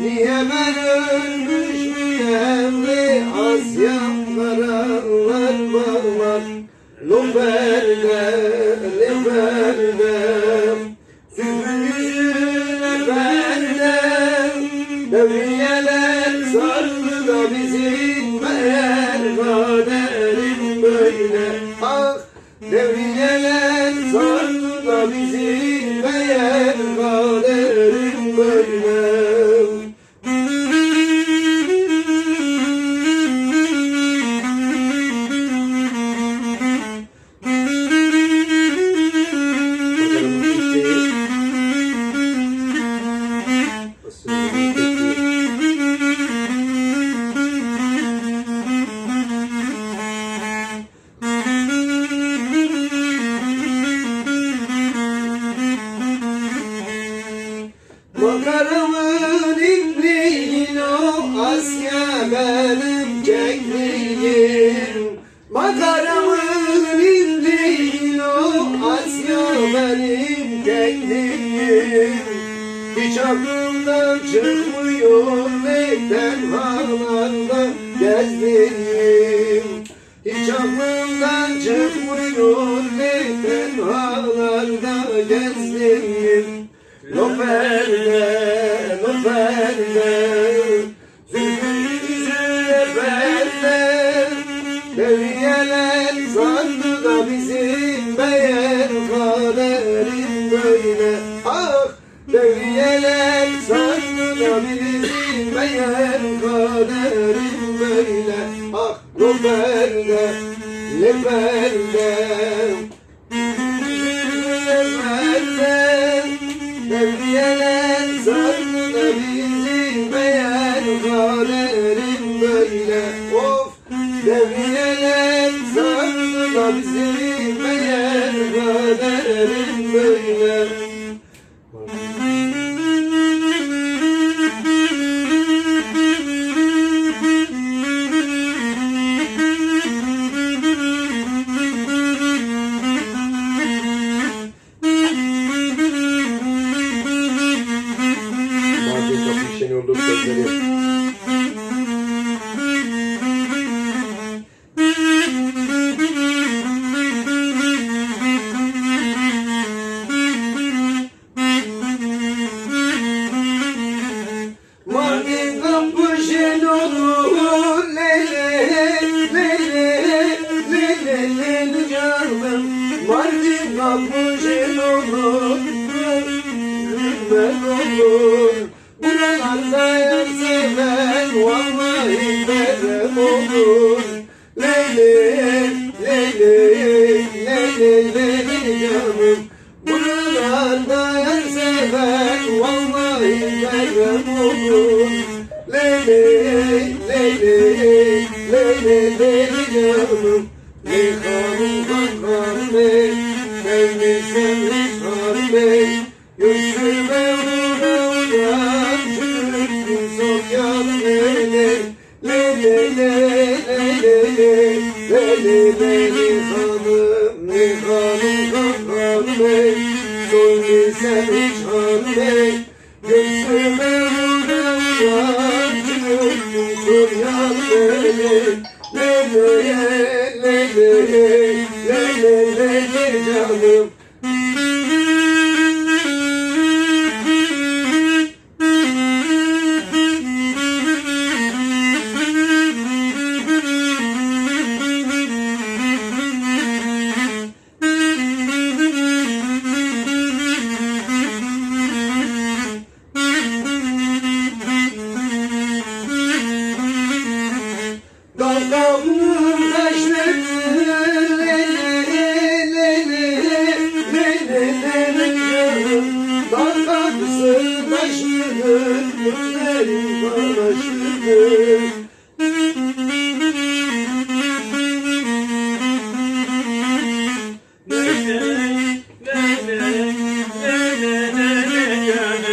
Niye müyem ve Asyam karalar bağlar Lüberde, lüberde Asya benim kekliğim Makaramın ipliğin o Asya benim kekliğim Hiç aklımdan çıkmıyor ne tenhalarda gezdiğim Hiç aklımdan çıkmıyor ne tenhalarda gezdiğim Lo perde, böyle Ah da bizim beğen kaderim böyle Ah lo perde, le perde Devriyeler bizi beğen kaderim böyle Of Devriyeler bizi beğen kaderim böyle canım Mardin kapı şen olur Buralarda yar seven vallahi verem olur Lele Lele lele lele Lele lele hanım Ne hanım kankan bey Soyni sen hiç han bey Göğsüme vura vura Çürüttün sokyan lele Lele lele lele lele canım